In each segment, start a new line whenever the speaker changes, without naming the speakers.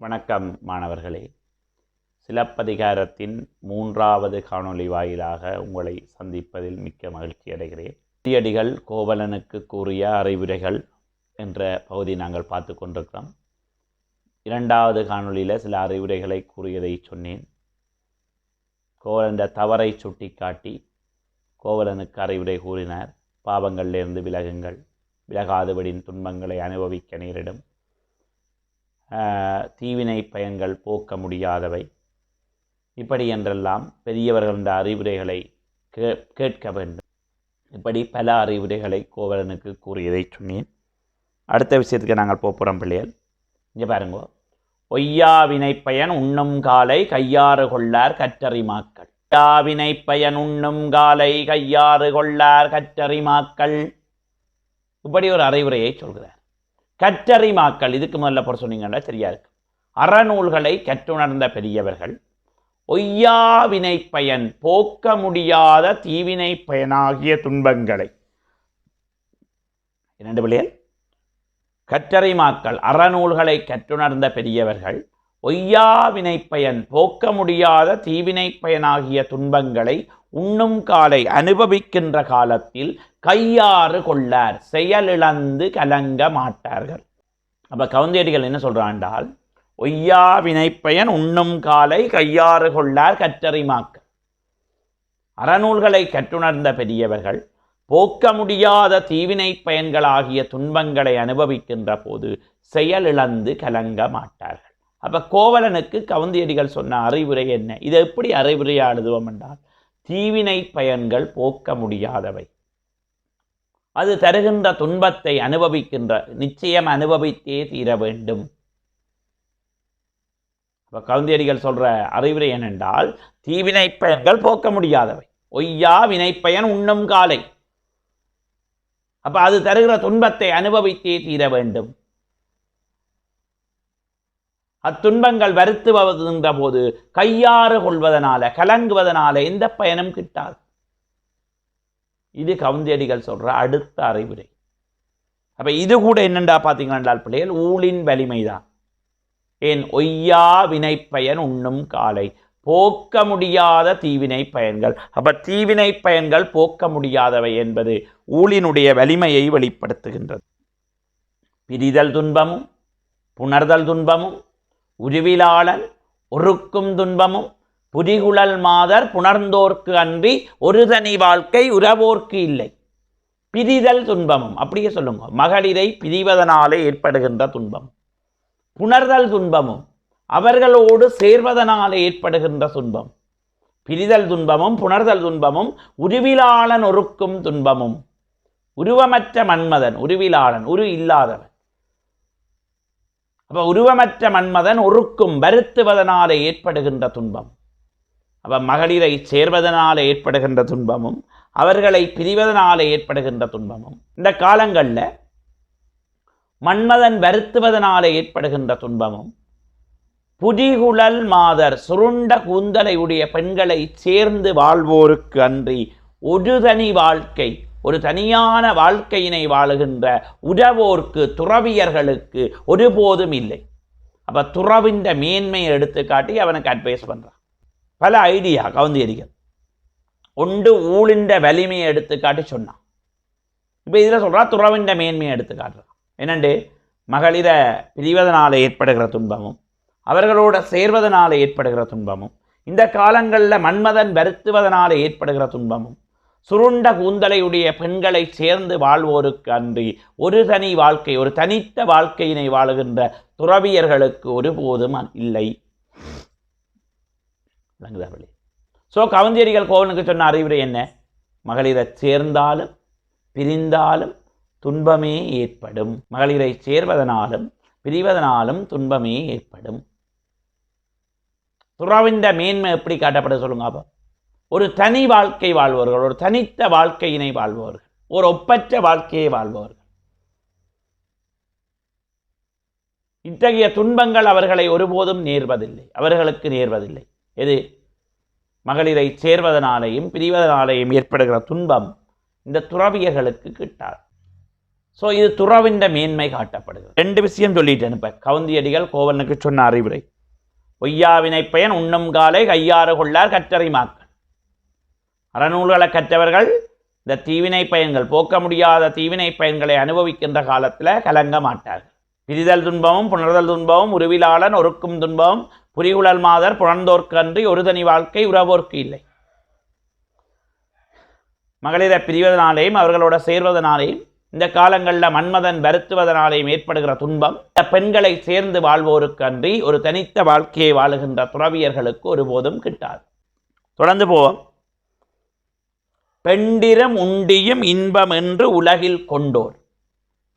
வணக்கம் மாணவர்களே. சிலப்பதிகாரத்தின் மூன்றாவது காணொளி வாயிலாக உங்களை சந்திப்பதில் மிக்க மகிழ்ச்சி அடைகிறேன். அடிகள் கோவலனுக்கு கூறிய அறிவுரைகள் என்ற பகுதி நாங்கள் பார்த்து கொண்டிருக்கிறோம். இரண்டாவது காணொளியில் சில அறிவுரைகளை கூறியதை சொன்னேன். கோவலன் தவறை சுட்டிக்காட்டி கோவலனுக்கு அறிவுரை கூறினார். பாவங்களிலிருந்து விலகுங்கள். விலகாதபடியின் துன்பங்களை அனுபவிக்க நேரிடும். தீவினை பயன்கள் போக்க முடியாதவை. இப்படி என்றெல்லாம் பெரியவர்களின் அறிவுரைகளை கே கேட்க வேண்டும். இப்படி பல அறிவுரைகளை கோவலனுக்கு கூறியதை சொன்னேன். அடுத்த விஷயத்துக்கு நாங்கள் போப்புறம் பிள்ளைகள். இங்கே பாருங்க. ஒய்யாவினை பயன் உண்ணும் காலை கையாறு கொள்ளார் கற்றறிமாக்கள் ஒய்யாவினை பயன் உண்ணும் காலை கையாறு கொள்ளார் கற்றறிமாக்கள் இப்படி ஒரு அறிவுரையை சொல்கிறார். கற்றறிமாக்கள் இதுக்கு முதல்ல போட சொன்னீங்கன்னா சரியா இருக்கு அறநூல்களை கற்றுணர்ந்த பெரியவர்கள் ஒய்யாவினை பயன் போக்க முடியாத தீவினை பயனாகிய துன்பங்களை. இரண்டு பிள்ளைகள் கற்றறிமாக்கள் அறநூல்களை கற்றுணர்ந்த பெரியவர்கள் ஒய்யாவினை பயன் போக்க முடியாத தீவினை பயனாகிய துன்பங்களை உண்ணும் காலை அனுபவிக்கின்ற காலத்தில் கையாறு கொள்ளார். செயலிழந்து கலங்க மாட்டார்கள். அப்ப கவுந்தேடிகள் என்ன சொல்றாண்டால் ஒய்யா வினைப்பயன் உண்ணும் காலை கையாறு கொள்ளார் கற்றறிமாக்க அறநூல்களை கற்றுணர்ந்த பெரியவர்கள் போக்க முடியாத தீவினை பயன்களாகிய துன்பங்களை அனுபவிக்கின்ற போது செயலிழந்து கலங்க மாட்டார்கள். அப்ப கோவலனுக்கு கவுந்தியடிகள் சொன்ன அறிவுரை என்ன? இதை எப்படி அறிவுரையா எழுதுவோம் என்றால் தீவினை பயன்கள் போக்க முடியாதவை. அது தருகின்ற துன்பத்தை அனுபவிக்கின்ற நிச்சயம் அனுபவித்தே தீர வேண்டும். இப்போ கவுந்தியடிகள் சொல்கிற அறிவுரை என்னென்றால் தீவினை பயன்கள் போக்க முடியாதவை. ஒய்யா வினைப்பயன் உண்ணும் காலை. அப்போ அது தருகிற துன்பத்தை அனுபவித்தே தீர வேண்டும். அத்துன்பங்கள் வருத்துவதுகின்ற போது கையாறு கொள்வதனால கலங்குவதனால எந்த பயனும் கிட்டாது. இது கவுந்தியடிகள் சொல்ற அடுத்த அறிவுரை. அப்ப இது கூட என்னண்டா பார்த்தீங்கன்னா பிள்ளைகள் ஊழின் வலிமைதான். ஏன் ஒய்யா பயன் உண்ணும் காலை. போக்க முடியாத தீவினை பயன்கள். அப்ப தீவினை பயன்கள் போக்க முடியாதவை என்பது ஊழினுடைய வலிமையை வெளிப்படுத்துகின்றது. பிரிதல் துன்பமும் புணர்தல் துன்பமும் உருவிலாளன் ஒருக்கும் துன்பமும் புரிகுழல் மாதர் புணர்ந்தோர்க்கு அன்றி ஒரு தனி வாழ்க்கை உறவோர்க்கு இல்லை. பிரிதல் துன்பமும் அப்படியே சொல்லுங்க. மகளிரை பிரிவதனாலே ஏற்படுகின்ற துன்பம். புணர்தல் துன்பமும் அவர்களோடு சேர்வதனாலே ஏற்படுகின்ற துன்பம். பிரிதல் துன்பமும் புணர்தல் துன்பமும் உருவிலாளன் ஒருக்கும் துன்பமும். உருவமற்ற மன்மதன் உருவிலாளன் உரு இல்லாதவன். அப்போ உருவமற்ற மன்மதன் ஒருக்கும் வருத்துவதனாலே ஏற்படுகின்ற துன்பம். அப்போ மகளிரை சேர்வதனாலே ஏற்படுகின்ற துன்பமும் அவர்களை பிரிவதனாலே ஏற்படுகின்ற துன்பமும். இந்த காலங்களில் மன்மதன் வருத்துவதனாலே ஏற்படுகின்ற துன்பமும் புதிகுழல் மாதர் சுருண்ட கூந்தலை உடைய பெண்களை சேர்ந்து வாழ்வோருக்கு அன்றி ஒரு தனி வாழ்க்கை ஒரு தனியான வாழ்க்கையினை வாழுகின்ற உறவோர்க்கு துறவியர்களுக்கு ஒருபோதும் இல்லை. அப்போ துறவின்ற மேன்மையை எடுத்துக்காட்டி அவனுக்கு அட்வைஸ் பண்ணுறான் பல ஐடியா கவுந்தியடிகள் ஒன்று ஊழின்ற வலிமையை எடுத்துக்காட்டி சொன்னான். இப்போ இதில் சொல்கிறான் துறவின்ற மேன்மையை எடுத்து காட்டுறான் என்னண்டு? மகளிரை பிரிவதனால் ஏற்படுகிற துன்பமும் அவர்களோட சேர்வதனால் ஏற்படுகிற துன்பமும் இந்த காலங்களில் மன்மதன் வருத்துவதனால் ஏற்படுகிற துன்பமும் சுருண்ட கூந்தலையுடைய பெண்களை சேர்ந்து வாழ்வோருக்கு அன்றி ஒரு தனி வாழ்க்கை ஒரு தனித்த வாழ்க்கையினை வாழுகின்ற துறவியர்களுக்கு ஒருபோதும் இல்லை. விளங்குதா ஸோ கவுந்தியடிகள் கோவனுக்கு சொன்ன அறிவுரை என்ன? மகளிரை சேர்ந்தாலும் பிரிந்தாலும் துன்பமே ஏற்படும். மகளிரை சேர்வதனாலும் பிரிவதனாலும் துன்பமே ஏற்படும். துறவின்ற மேன்மை எப்படி காட்டப்பட சொல்லுங்க அப்போ. ஒரு தனி வாழ்க்கை வாழ்பவர்கள் ஒரு தனித்த வாழ்க்கையினை வாழ்பவர்கள் ஒரு ஒப்பற்ற வாழ்க்கையை வாழ்பவர்கள். இத்தகைய துன்பங்கள் அவர்களை ஒருபோதும் நேர்வதில்லை அவர்களுக்கு நேர்வதில்லை. எது? மகளிரை சேர்வதனாலேயும் பிரிவதனாலேயும் ஏற்படுகிற துன்பம் இந்த துறவியர்களுக்கு கிட்டாது. ஸோ இது துறவின் மேன்மை காட்டப்படுகிறது. ரெண்டு விஷயம் சொல்லிட்டு இப்போ. கவுந்தியடிகள் கோவலனுக்கு சொன்ன அறிவுரை. பொய்யாவினை பயன் உண்ணும் காலை கையாறு கொள்ளார் கற்றறிமாக்க. அறநூல்களை கற்றவர்கள் இந்த தீவினை பயன்கள் போக்க முடியாத தீவினை பயன்களை அனுபவிக்கின்ற காலத்தில் கலங்க மாட்டார்கள். பிரிதல் துன்பமும் புணர்தல் துன்பமும் உருவிலாளன் ஒருக்கும் துன்பமும் புரிகுழல் மாதர் புணர்ந்தோர்க்கு அன்றி ஒரு தனி வாழ்க்கை உறவோர்க்கு இல்லை. மகளிரை பிரிவதனாலேயும் அவர்களோட சேர்வதனாலேயும் இந்த காலங்களில் மன்மதன் வருத்துவதனாலேயும் ஏற்படுகிற துன்பம் இந்த பெண்களை சேர்ந்து வாழ்வோருக்கு அன்றி ஒரு தனித்த வாழ்க்கையை வாழுகின்ற துறவியர்களுக்கு ஒருபோதும் கிட்டாது. தொடர்ந்து போவோம். பெண்டிரும் உண்டியும் இன்பம் என்று உலகில் கொண்டோர்.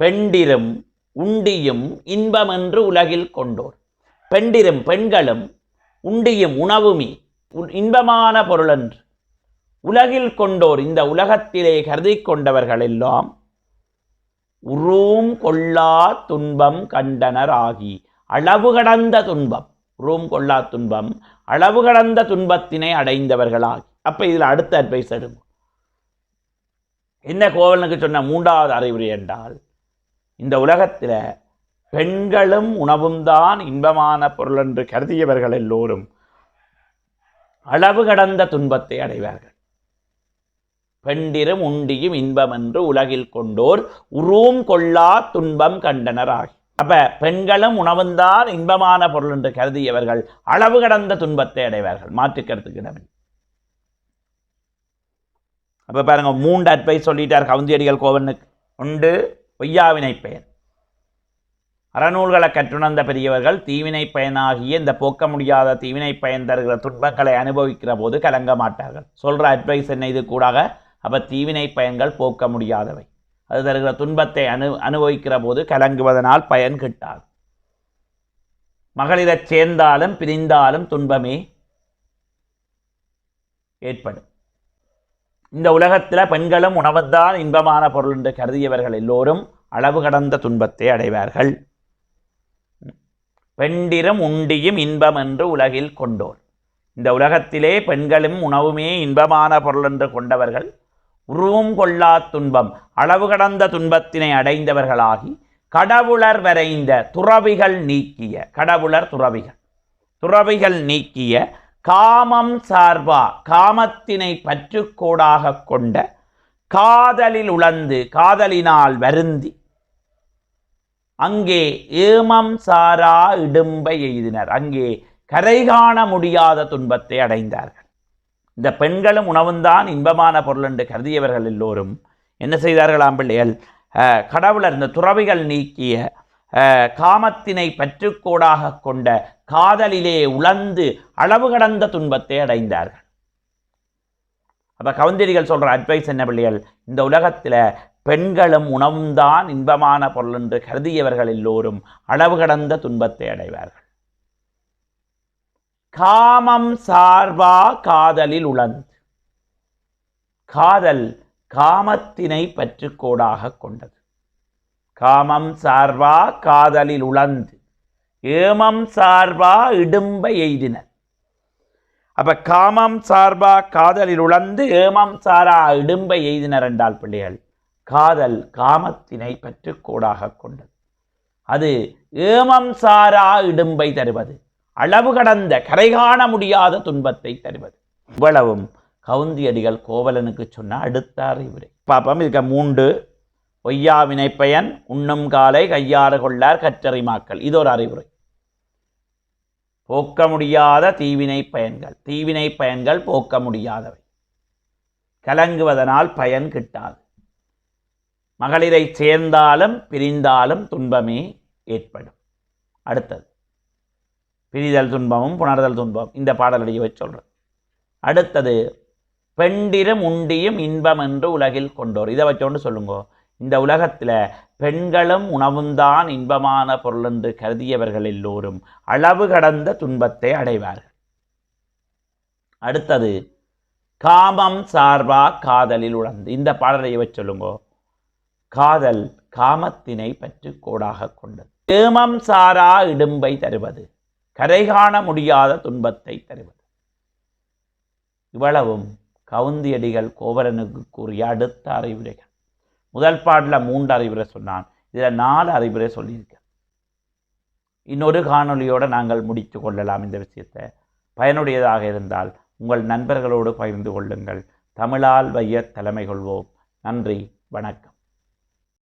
பெண்டிரும் உண்டியும் இன்பம் என்று உலகில் கொண்டோர். பெண்டிரும் பெண்களும் உண்டியும் உணவுமே இன்பமான பொருளன்று. உலகில் கொண்டோர் இந்த உலகத்திலே கருதி கொண்டவர்கள் எல்லாம் உரூம் கொள்ளா துன்பம் கண்டனர் ஆகி அளவு கடந்த துன்பம் ரூம் கொள்ளா துன்பம் அளவு கடந்த துன்பத்தினை அடைந்தவர்களாகி. அப்போ இதில் அடுத்த அட்வைஸ் எடுங்க. என்ன கோவலனுக்கு சொன்ன மூன்றாவது அறிவுரை என்றால் இந்த உலகத்தில் பெண்களும் உணவும் தான் இன்பமான பொருள் என்று கருதியவர்கள் எல்லோரும் அளவு கடந்த துன்பத்தை அடைவார்கள். பெண்டிரும் உண்டியும் இன்பம் என்று உலகில் கொண்டோர் உருவும் கொள்ளா துன்பம் கண்டனர் ஆகி அப்ப பெண்களும் உணவும் தான் இன்பமான பொருள் என்று கருதியவர்கள் அளவு கடந்த துன்பத்தை அடைவார்கள். மாற்றுக் அப்போ பாருங்க மூன்று அட்வைஸ் சொல்லிட்டார் கவுந்தியடிகள் கோவனுக்கு. உண்டு பொய்யாவினை பெயர் அறநூல்களை கற்றுணர்ந்த பெரியவர்கள் தீவினை பயனாகிய இந்த போக்க முடியாத தீவினை பயன் தருகிற துன்பங்களை அனுபவிக்கிற போது கலங்க மாட்டார்கள். சொல்கிற அட்வைஸ் என்ன இது கூடாக? அப்போ தீவினை பயன்கள் போக்க முடியாதவை. அது தருகிற துன்பத்தை அனு அனுபவிக்கிற போது கலங்குவதனால் பயன் கிட்டாது. மகளிரை சேர்ந்தாலும் பிரிந்தாலும் துன்பமே ஏற்படும். இந்த உலகத்தில் பெண்களும் உணவுதான் இன்பமான பொருள் என்று கருதியவர்கள் எல்லோரும் அளவு கடந்த துன்பத்தை அடைவார்கள். பெண்டிரும் உண்டியும் இன்பம் என்று உலகில் கொண்டோர். இந்த உலகத்திலே பெண்களும் உணவுமே இன்பமான பொருள் என்று கொண்டவர்கள் உருவும் கொள்ளா துன்பம் அளவு கடந்த துன்பத்தினை அடைந்தவர்களாகி கடவுளர் வரைந்த துறவிகள் நீக்கிய கடவுளர் துறவிகள் துறவிகள் நீக்கிய காமம் சார்பா காமத்தினை பற்றுக்கோடாக கொண்ட காதலில் உழந்து காதலினால் வருந்தி அங்கே ஏமம் சாரா இடும்பை எய்தினர். அங்கே கரை காண முடியாத துன்பத்தை அடைந்தார்கள். இந்த பெண்களும் உணவும்தான் இன்பமான பொருள் என்று கருதியவர்கள் எல்லோரும் என்ன செய்தார்களாம் பிள்ளைகள் அஹ், கடவுளர் இந்த துறவிகள் நீக்கிய காமத்தினை பற்றுக்கோடாக கொண்ட காதலிலே உழந்து அளவு கடந்த துன்பத்தை அடைந்தார்கள். அப்ப கவுந்தரிகள் சொல்ற அட்வைஸ் என்ன பிள்ளைகள்? இந்த உலகத்துல பெண்களும் உணவும் தான் இன்பமான பொருள் என்று கருதியவர்கள் எல்லோரும் அளவு கடந்த துன்பத்தை அடைவார்கள். காமம் சார்பா காதலில் உழந்து காதல் காமத்தினை பற்றுக்கோடாக கொண்டது. காமம் சார்வா காதலில் உழந்து ஏமம் சார்பா இடும்ப எய்தினர். அப்ப காமம் சார்பா காதலில் உழந்து ஏமம் சாரா இடும்ப எய்தினர் என்றால் பிள்ளைகள் காதல் காமத்தினை பற்றுக்கோடாக கொண்டது. அது ஏமம் சாரா இடும்பை தருவது அளவு கடந்த கரை காண முடியாத துன்பத்தை தருவது. இவ்வளவும் கவுந்தியடிகள் கோவலனுக்கு சொன்ன அடுத்த அறிவுரை. பாப்பம் இருக்க மூன்று ஒய்யா வினைப்பயன் உண்ணும் காலை கையாறு கொள்ளார் கற்றறிமாக்கள். இது ஒரு அறிவுரை. போக்க முடியாத தீவினை பயன்கள். தீவினை பயன்கள் போக்க முடியாதவை. கலங்குவதனால் பயன் கிட்டாது. மகளிரை சேர்ந்தாலும் பிரிந்தாலும் துன்பமே ஏற்படும். அடுத்தது. பிரிதல் துன்பமும் புணர்தல் துன்பம். இந்த பாடலடியை வச்சு சொல்கிறேன் அடுத்தது பெண்டிரும் உண்டியும் இன்பம் என்று உலகில் கொண்டோர். இதை வச்சோண்டு சொல்லுங்க. இந்த உலகத்தில் பெண்களும் உணவும்தான் இன்பமான பொருள் என்று கருதியவர்கள் எல்லோரும் அளவு கடந்த துன்பத்தை அடைவார்கள். அடுத்தது காமம் சார்பா காதலில் உழந்து. இந்த பாடலை வச்சு சொல்லுங்க. காதல் காமத்தினை பற்றி கோடாக கொண்டது. ஏமம் சாரா இடும்பை தருவது. கரை காண முடியாத துன்பத்தை தருவது. இவ்வளவும் கவுந்தியடிகள் கோவலனுக்கு கூறிய அடுத்த அறிவுரைகள். முதல் பாட்டில் மூன்று அறிவுரை சொன்னான். இதில் நாலு அறிவுரை சொல்லியிருக்கேன் இன்னொரு காணொளியோடு நாங்கள் முடித்து கொள்ளலாம் இந்த விஷயத்தை. பயனுடையதாக இருந்தால் உங்கள் நண்பர்களோடு பகிர்ந்து கொள்ளுங்கள். தமிழால் வைய தலைமை கொள்வோம். நன்றி வணக்கம்.